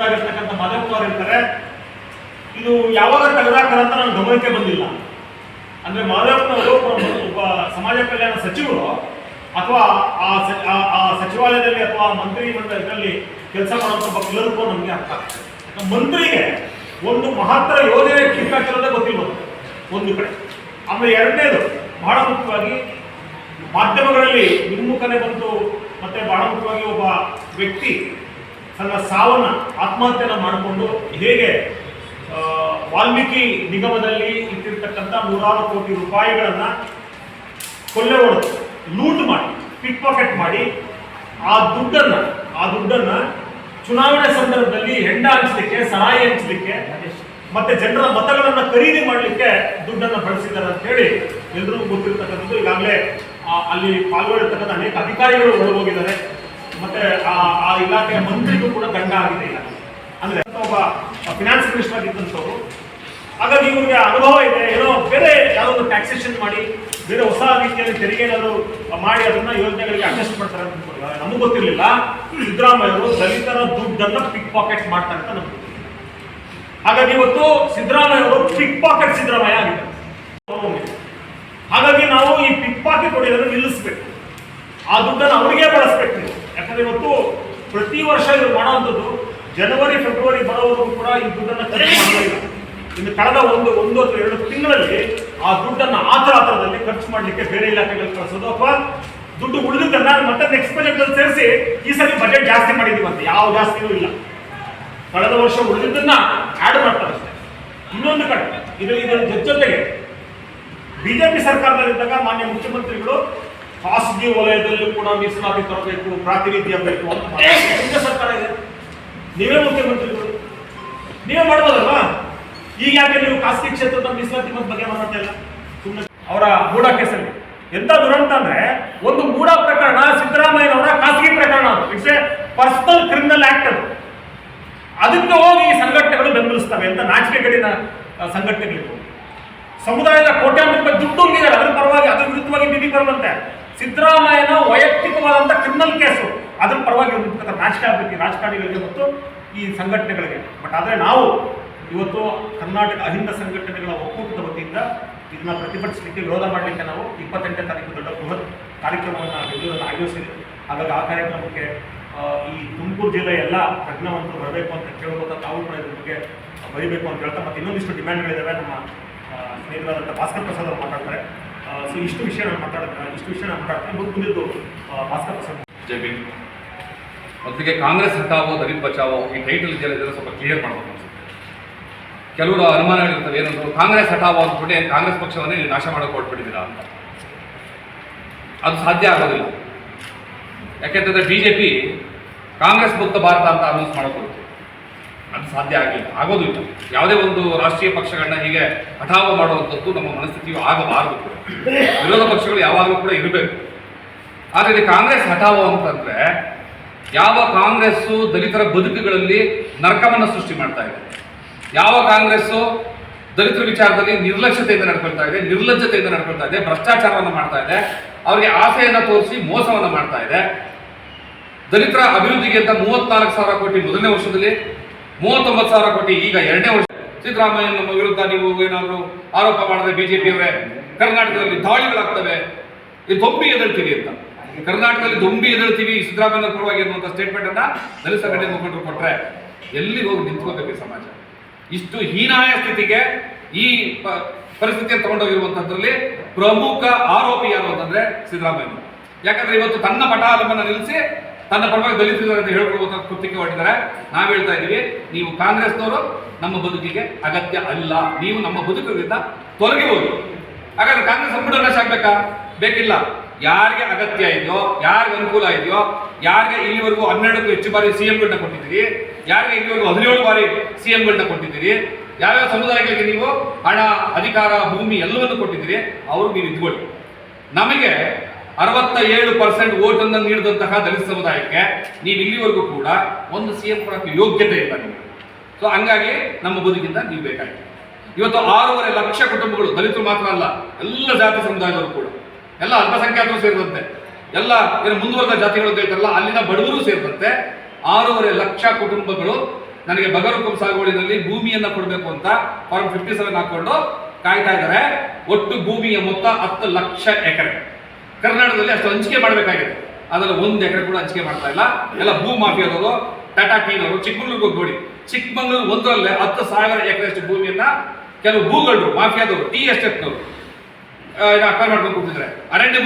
ಸಚಿವರಾಗಿರ್ತಕ್ಕಂಥ ಮಾದೇವಕುಮಾರ್ ಇರ್ತಾರೆ. ಇದು ಯಾವಾಗ ತೆಗೆದಾಕರ ಅಂತ ನನ್ನ ಗಮನಕ್ಕೆ ಬಂದಿಲ್ಲ. ಅಂದ್ರೆ ಮಾದೇವಪ್ಪನವರು ಒಬ್ಬ ಸಮಾಜ ಕಲ್ಯಾಣ ಸಚಿವರು ಅಥವಾ ಆ ಆ- ಸಚಿವಾಲಯದಲ್ಲಿ ಅಥವಾ ಮಂತ್ರಿ ಇದರಲ್ಲಿ ಕೆಲಸ ಮಾಡುವಂತ ಒಬ್ಬ ಕ್ಲರ್ಕೋ ನಮಗೆ ಅರ್ಥ ಆಗ್ತದೆ. ಮಂತ್ರಿಗೆ ಒಂದು ಮಹತ್ತರ ಯೋಜನೆ ಕಿತ್ತಾಕಿರೋದೇ ಗೊತ್ತಿಲ್ಲ ಒಂದು ಕಡೆ. ಆಮೇಲೆ ಎರಡನೇದು, ಬಹಳ ಮುಖ್ಯವಾಗಿ ಮಾಧ್ಯಮಗಳಲ್ಲಿ ವಿಮುಖನೆ ಬಂತು, ಮತ್ತೆ ಬಹಳ ಮುಖ್ಯವಾಗಿ ಒಬ್ಬ ವ್ಯಕ್ತಿ ತನ್ನ ಸಾವನ್ನ ಆತ್ಮಹತ್ಯೆಯನ್ನು ಮಾಡಿಕೊಂಡು ಹೇಗೆ ವಾಲ್ಮೀಕಿ ನಿಗಮದಲ್ಲಿ ಇಟ್ಟಿರ್ತಕ್ಕಂಥ ನೂರಾರು ಕೋಟಿ ರೂಪಾಯಿಗಳನ್ನು ಕೊಲ್ಲೆ ಹೊಡೆದು, ಲೂಟ್ ಮಾಡಿ ಪಿಕ್ ಪಾಕೆಟ್ ಮಾಡಿ, ಆ ದುಡ್ಡನ್ನ ಆ ದುಡ್ಡನ್ನ ಚುನಾವಣೆ ಸಂದರ್ಭದಲ್ಲಿ ಹೆಂಡ ಹಂಚಲಿಕ್ಕೆ ಸಹಾಯ ಹಂಚಲಿಕ್ಕೆ, ಮತ್ತೆ ಜನರ ಮತಗಳನ್ನು ಖರೀದಿ ಮಾಡಲಿಕ್ಕೆ ದುಡ್ಡನ್ನ ಬಳಸಿದ್ದಾರೆ ಅಂತ ಹೇಳಿ ಎಲ್ರಿಗೂ ಗೊತ್ತಿರ್ತಕ್ಕಂಥದ್ದು. ಈಗಾಗಲೇ ಅಲ್ಲಿ ಪಾಲ್ಗೊಳ್ಳಿರ್ತಕ್ಕಂಥ ಅನೇಕ ಅಧಿಕಾರಿಗಳು ಹೊರಗೆ ಹೋಗಿದ್ದಾರೆ ಮತ್ತೆ ಆ ಇಲಾಖೆಯ ಮಂತ್ರಿಗೂ ಕೂಡ ದಂಡ ಆಗಿದೆ ಇಲ್ಲ ಅಂದ್ರೆ ಒಬ್ಬ ಫಿನಾನ್ಸ್ ಮಿನಿಸ್ಟರ್ ಆಗಿದ್ದಂಥವ್ರು. ಹಾಗಾಗಿ ಇವರಿಗೆ ಅನುಭವ ಇದೆ, ಏನೋ ಬೇರೆ ಯಾವುದೋ ಟ್ಯಾಕ್ಸೇಷನ್ ಮಾಡಿ, ಬೇರೆ ಹೊಸ ರೀತಿಯಲ್ಲಿ ತೆರಿಗೆ ಏನಾದರೂ ಮಾಡಿ, ಅದನ್ನ ಯೋಜನೆಗಳಿಗೆ ಅಡ್ಜಸ್ಟ್ ಮಾಡ್ತಾರೆ ಅಂತ ನಮಗೆ ಗೊತ್ತಿರಲಿಲ್ಲ. ಗೊತ್ತಿರಲಿಲ್ಲ ಸಿದ್ದರಾಮಯ್ಯವರು ದಲಿತರ ದುಡ್ಡನ್ನ ಪಿಕ್ ಪಾಕೆಟ್ ಮಾಡ್ತಾರೆ ಅಂತ ನಮ್ಗೆ ಹಾಗಾಗಿ ಇವತ್ತು ಸಿದ್ದರಾಮಯ್ಯ ಅವರು ಪಿಕ್ ಪಾಕೆಟ್ ಸಿದ್ದರಾಮಯ್ಯ ಆಗಿದ್ದಾರೆ. ಹಾಗಾಗಿ ನಾವು ಈ ಪಿಕ್ ಪಾಕೆಟ್ ಹೊಡೆಯೋದನ್ನು ನಿಲ್ಲಿಸ್ಬೇಕು. ಆ ದುಡ್ಡನ್ನು ಅವರಿಗೆ ಬಳಸ್ಬೇಕು. ಯಾಕಂದ್ರೆ ಇವತ್ತು ಪ್ರತಿ ವರ್ಷ ಇವರು ಮಾಡುವಂಥದ್ದು ಜನವರಿ ಫೆಬ್ರವರಿ ಬರೋವರೆಗೂ ಕೂಡ ಈ ದುಡ್ಡನ್ನು ಖರ್ಚು ಮಾಡಲಿಲ್ಲ ಇನ್ನು ಕಳೆದ ಒಂದು ಒಂದು ಅಥವಾ ಎರಡು ತಿಂಗಳಲ್ಲಿ ಆ ದುಡ್ಡನ್ನು ಆತರ ಆತರದಲ್ಲಿ ಖರ್ಚು ಮಾಡಲಿಕ್ಕೆ ಬೇರೆ ಇಲಾಖೆಗಳಿಗೆ ಕಳಿಸೋದು ಅಥವಾ ದುಡ್ಡು ಉಳಿದಿದ್ದನ್ನ ಮತ್ತೆ ನೆಕ್ಸ್ಟ್ ಬಜೆಟ್ ಅಲ್ಲಿ ಸೇರಿಸಿ ಈ ಸಲ ಬಜೆಟ್ ಜಾಸ್ತಿ ಮಾಡಿದೀವಂತೆ ಯಾವ ಜಾಸ್ತಿನೂ ಇಲ್ಲ. ಕಳೆದ ವರ್ಷ ಉಳಿದಿದ್ದನ್ನ ಆಡ್ ಮಾಡ್ತಾರೆ ಅಷ್ಟೇ. ಇನ್ನೊಂದು ಕಡೆ ಇದು ಇದರ ಜೊತೆ- ಜೊತೆಗೆ ಬಿಜೆಪಿ ಸರ್ಕಾರದಲ್ಲಿದ್ದಾಗ ಮಾನ್ಯ ಮುಖ್ಯಮಂತ್ರಿಗಳು ಖಾಸಗಿ ವಲಯದಲ್ಲೂ ಕೂಡ ಮೀಸಲಾತಿ ತರಬೇಕು ಪ್ರಾತಿನಿಧ್ಯ ಬೇಕು ಅಂತ. ಕೇಂದ್ರ ಸರ್ಕಾರ ಇದೆ. ನೀವೇ ಮುಖ್ಯಮಂತ್ರಿಗಳು. ನೀವೇ ಮಾಡ್ಬೋದಲ್ವಾ? ಈಗ ಯಾಕೆ ನೀವು ಖಾಸಗಿ ಕ್ಷೇತ್ರದ ಮೀಸಲಾತಿ ಬಗ್ಗೆ ಮಾತಾಡ್ತಾ ಇಲ್ಲ? ಸುಮ್ಮನೆ ಅವರ ಮೂಡ ಕೇಸಲ್ಲಿ ಎಂತ ದುರಂತ ಅಂದ್ರೆ ಒಂದು ಮೂಡ ಪ್ರಕರಣ ಸಿದ್ದರಾಮಯ್ಯನವರ ಖಾಸಗಿ ಪ್ರಕರಣ ಅದು. It's a personal criminal act ಅದು. ಅದಕ್ಕೆ ಹೋಗಿ ಈ ಸಂಘಟನೆಗಳು ಬೆಂಬಲಿಸ್ತವೆ ಅಂತ ನಾಚಿಕೆ ಗಡಿನ ಸಂಘಟನೆಗಳಿಗೂ. ಸಮುದಾಯದ ಕೋಟ್ಯಾಂತರ ರೂಪಾಯಿ ದುಡ್ಡು ಹೊಂದಿದ್ದಾರೆ ಅದರ ಪರವಾಗಿ ಅದರ ವಿರುದ್ಧವಾಗಿ ನಿಧಿ ಬರುವಂತೆ ಸಿದ್ದರಾಮಯ್ಯನ ವೈಯಕ್ತಿಕವಾದಂಥ ಕ್ರಿಮಿನಲ್ ಕೇಸು ಅದ್ರ ಪರವಾಗಿ ಇರ್ತಕ್ಕಂಥ ರಾಜಕಾರಣಿ ರಾಜಕಾರಣಿಗಳಿಗೆ ಮತ್ತು ಈ ಸಂಘಟನೆಗಳಿಗೆ. ಬಟ್ ಆದರೆ ನಾವು ಇವತ್ತು ಕರ್ನಾಟಕ ಅಹಿಂದ ಸಂಘಟನೆಗಳ ಒಕ್ಕೂಟದ ವತಿಯಿಂದ ಇದನ್ನ ಪ್ರತಿಭಟಿಸಲಿಕ್ಕೆ ವಿರೋಧ ಮಾಡಲಿಕ್ಕೆ ನಾವು ಇಪ್ಪತ್ತೆಂಟನೇ ತಾರೀಕು ದೊಡ್ಡ ಬೃಹತ್ ಕಾರ್ಯಕ್ರಮವನ್ನು ಬೆಂಗಳೂರಲ್ಲಿ ಆಯೋಜಿಸಿದೆ ಹಾಗಾಗಿ ಆ ಕಾರ್ಯಕ್ರಮಕ್ಕೆ ಈ ತುಮಕೂರು ಜಿಲ್ಲೆ ಎಲ್ಲ ಪ್ರಜ್ಞಾವಂತರು ಬರಬೇಕು ಅಂತ ಕೇಳುವಂಥ ತಾವು ಕೂಡ ಇದ್ರ ಬಗ್ಗೆ ಬರೀಬೇಕು ಅಂತ ಹೇಳ್ತಾ, ಮತ್ತೆ ಇನ್ನೊಂದಿಷ್ಟು ಡಿಮ್ಯಾಂಡ್ಗಳಿದ್ದಾವೆ ನಮ್ಮ ಸ್ನೇಹಿತರಾದಂಥ ಭಾಸ್ಕರ್ ಪ್ರಸಾದ್ ಅವರು ಮಾತಾಡ್ತಾರೆ. ಸೊ ಇಷ್ಟು ವಿಷಯ ನಾನು ಮಾತಾಡ್ತಾ ಇಷ್ಟು ವಿಷಯ ನಾನು ಮಾತಾಡ್ತೀನಿ ಮುಂದೆ ಮುಂದಿದ್ದು ಭಾಸ್ಕರ್ ಪ್ರಸಾದ್. ಜೈ ಮೊದಲಿಗೆ ಕಾಂಗ್ರೆಸ್ ಹಟಾವೋ ದಲಿತ್ ಬಚಾವೋ ಈ ಟೈಟಲ್ ಇದನ್ನು ಸ್ವಲ್ಪ ಕ್ಲಿಯರ್ ಮಾಡಬೇಕು ಅನ್ಸುತ್ತೆ. ಕೆಲವರು ಅನುಮಾನಗಳಿರ್ತವೆ ಏನಂದ್ರು, ಕಾಂಗ್ರೆಸ್ ಹಟಾವೋ ಅಂದ್ಬಿಟ್ಟು ಕಾಂಗ್ರೆಸ್ ಪಕ್ಷವನ್ನೇ ನೀವು ನಾಶ ಮಾಡೋಕೆ ಹೊರಟ್ಬಿಟ್ಟಿದ್ದೀರಾ ಅಂತ. ಅದು ಸಾಧ್ಯ ಆಗೋದಿಲ್ಲ. ಯಾಕೆಂತಂದ್ರೆ ಬಿ ಜೆ ಪಿ ಕಾಂಗ್ರೆಸ್ ಮುಕ್ತ ಭಾರತ ಅಂತ ಅನೌನ್ಸ್ ಮಾಡೋಕೆ ಅದು ಸಾಧ್ಯ ಆಗಲಿಲ್ಲ ಆಗೋದು ಇಲ್ಲ ಯಾವುದೇ ಒಂದು ರಾಷ್ಟ್ರೀಯ ಪಕ್ಷಗಳನ್ನ ಹೀಗೆ ಹಠಾವ ಮಾಡುವಂಥದ್ದು ನಮ್ಮ ಮನಸ್ಥಿತಿಯು ಆಗಬಾರದು ವಿರೋಧ ಪಕ್ಷಗಳು ಯಾವಾಗಲೂ ಕೂಡ ಇರಬೇಕು. ಆದರೆ ಇಲ್ಲಿ ಕಾಂಗ್ರೆಸ್ ಹಠಾವ ಅಂತಂದ್ರೆ ಯಾವ ಕಾಂಗ್ರೆಸ್ಸು ದಲಿತರ ಬದುಕುಗಳಲ್ಲಿ ನರಕವನ್ನು ಸೃಷ್ಟಿ ಮಾಡ್ತಾ ಇದೆ. ಯಾವ ಕಾಂಗ್ರೆಸ್ಸು ದಲಿತರ ವಿಚಾರದಲ್ಲಿ ನಿರ್ಲಕ್ಷ್ಯತೆಯಿಂದ ನಡ್ಕೊಳ್ತಾ ಇದೆ, ನಿರ್ಲಜ್ಜತೆಯಿಂದ ನಡ್ಕೊಳ್ತಾ ಇದೆ, ಭ್ರಷ್ಟಾಚಾರವನ್ನು ಮಾಡ್ತಾ ಇದೆ, ಅವರಿಗೆ ಆಸೆಯನ್ನು ತೋರಿಸಿ ಮೋಸವನ್ನು ಮಾಡ್ತಾ ಇದೆ. ದಲಿತರ ಅಭಿವೃದ್ಧಿಗೆ ಅಂತ ಮೂವತ್ನಾಲ್ಕು ಸಾವಿರ ಕೋಟಿ ಮೊದಲನೇ ವರ್ಷದಲ್ಲಿ ಮೂವತ್ತೊಂಬತ್ತು ಸಾವಿರ ಕೋಟಿ ಈಗ ಎರಡನೇ ವರ್ಷ. ಸಿದ್ದರಾಮಯ್ಯ ನಮ್ಮ ವಿರುದ್ಧ ನೀವು ಏನಾದರೂ ಆರೋಪ ಮಾಡಿದ್ರೆ ಬಿಜೆಪಿಯವರೇ ಕರ್ನಾಟಕದಲ್ಲಿ ದಾಳಿಗಳಾಗ್ತವೆ. ಈ ದೊಂಬಿ ಎದಳ್ತೀವಿ ಅಂತ. ಕರ್ನಾಟಕದಲ್ಲಿ ದೊಂಬಿ ಎದಳ್ತೀವಿ ಸಿದ್ದರಾಮಯ್ಯ ಪರವಾಗಿ ಅನ್ನುವಂಥ ಸ್ಟೇಟ್ಮೆಂಟ್ ಅನ್ನ ದಲಿತ ಸಂಘಟನೆ ಮುಖಂಡರು ಕೊಟ್ರೆ ಎಲ್ಲಿ ಹೋಗಿ ನಿಂತ್ಕೋಬೇಕು ಸಮಾಜ? ಇಷ್ಟು ಹೀನಾಯ ಸ್ಥಿತಿಗೆ ಈ ಪರಿಸ್ಥಿತಿಯನ್ನು ತಗೊಂಡೋಗಿರುವಂತದ್ರಲ್ಲಿ ಪ್ರಮುಖ ಆರೋಪಿ ಯಾರು ಅಂತಂದ್ರೆ ಸಿದ್ದರಾಮಯ್ಯ. ಯಾಕಂದ್ರೆ ಇವತ್ತು ತನ್ನ ಪಟಾಲಮನ್ನ ನಿಲ್ಲಿಸಿ ತನ್ನ ಪರವಾಗಿ ದಲಿತರು ಅಂತ ಹೇಳ್ಕೊಳ್ಬೋದು ಕೃತ್ಯಕ್ಕೆ ಹೊರಟಿದ್ದಾರೆ. ನಾವು ಹೇಳ್ತಾ ಇದ್ದೀವಿ, ನೀವು ಕಾಂಗ್ರೆಸ್ನವರು ನಮ್ಮ ಬದುಕಿಗೆ ಅಗತ್ಯ ಅಲ್ಲ. ನೀವು ನಮ್ಮ ಬದುಕಿನಿಂದ ತೊಲಗಿಬಹುದು ಹೋಗಿ ಹಾಗಾದ್ರೆ ಕಾಂಗ್ರೆಸ್ ಸಂಪುಟ ನಾಶ ಆಗ್ಬೇಕಾ? ಬೇಕಿಲ್ಲ. ಯಾರಿಗೆ ಅಗತ್ಯ ಇದೆಯೋ, ಯಾರಿಗೆ ಅನುಕೂಲ ಇದೆಯೋ, ಯಾರಿಗೆ ಇಲ್ಲಿವರೆಗೂ ಹನ್ನೆರಡಕ್ಕೂ ಹೆಚ್ಚು ಬಾರಿ ಸಿ ಎಂಗಳನ್ನ ಕೊಟ್ಟಿದ್ದೀರಿ, ಯಾರಿಗೆ ಇಲ್ಲಿವರೆಗೂ ಹದಿನೇಳು ಬಾರಿ ಸಿ ಎಂಗಳನ್ನ ಕೊಟ್ಟಿದ್ದೀರಿ ಯಾವ್ಯಾವ ಸಮುದಾಯಗಳಿಗೆ ನೀವು ಹಣ, ಅಧಿಕಾರ, ಭೂಮಿ ಎಲ್ಲವನ್ನು ಕೊಟ್ಟಿದ್ದೀರಿ, ಅವರು ನೀವು ಇದ್ಕೊಳ್ಳಿ. ನಮಗೆ ಅರವತ್ತ ಏಳು ಪರ್ಸೆಂಟ್ ಓಟನ್ನು ನೀಡಿದಂತಹ ದಲಿತ ಸಮುದಾಯಕ್ಕೆ ನೀವು ಇಲ್ಲಿವರೆಗೂ ಕೂಡ ಒಂದು ಸಿ ಎಂ ಯೋಗ್ಯತೆ ಇಲ್ಲ ನಿಮಗೆ. ಸೊ ಹಂಗಾಗಿ ನಮ್ಮ ಬದುಕಿಂದ ನೀವು ಬೇಕಾಗಿದೆ ಇವತ್ತು ಆರೂವರೆ ಲಕ್ಷ ಕುಟುಂಬಗಳು, ದಲಿತರು ಮಾತ್ರ ಅಲ್ಲ, ಎಲ್ಲ ಜಾತಿ ಸಮುದಾಯದವರು ಕೂಡ. ಎಲ್ಲ ಅಲ್ಪಸಂಖ್ಯಾತರು ಸೇರಿದಂತೆ. ಎಲ್ಲ ಏನು ಮುಂದುವರೆದ ಜಾತಿಗಳು ಹೇಳ್ತಾರಲ್ಲ, ಅಲ್ಲಿನ ಬಡವರು ಸೇರಿದಂತೆ ಆರೂವರೆ ಲಕ್ಷ ಕುಟುಂಬಗಳು ನನಗೆ ಬಗರುಕುಂ ಸಾಗುವಳಿನಲ್ಲಿ ಭೂಮಿಯನ್ನು ಕೊಡಬೇಕು ಅಂತ ಫಾರ್ಮ್ ಫಿಫ್ಟಿ ಸೆವೆನ್ ಹಾಕೊಂಡು ಕಾಯ್ತಾ ಇದ್ದಾರೆ ಒಟ್ಟು ಭೂಮಿಯ ಮೊತ್ತ ಹತ್ತು ಲಕ್ಷ ಎಕರೆ. ಕರ್ನಾಟಕದಲ್ಲಿ ಅಷ್ಟು ಹಂಚಿಕೆ ಮಾಡಬೇಕಾಗಿದೆ. ಅದರಲ್ಲಿ ಒಂದು ಎಕರೆ ಕೂಡ ಹಂಚಿಕೆ ಮಾಡ್ತಾ ಇಲ್ಲ. ಎಲ್ಲ ಭೂ ಮಾಫಿಯಾದವರು ಟಾಟಾ ಟೀನವರು ಚಿಕ್ಕಮಗಳೂರಿಗೆ ಹೋಗಿ ನೋಡಿ. ಚಿಕ್ಕಮಂಗ್ಳೂರು ಒಂದರಲ್ಲೇ ಹತ್ತು ಸಾವಿರ ಎಕರೆಷ್ಟು ಭೂಮಿಯನ್ನ ಕೆಲವು ಭೂಗಳು ಮಾಫಿಯಾದವರು, ಟಿ ಎಸ್ಟೇಟ್ನವರು ಅಕ್ವೈರ್ ಮಾಡ್ಕೊಂಡು ಕೊಟ್ಟಿದ್ದಾರೆ ಅರಣ್ಯ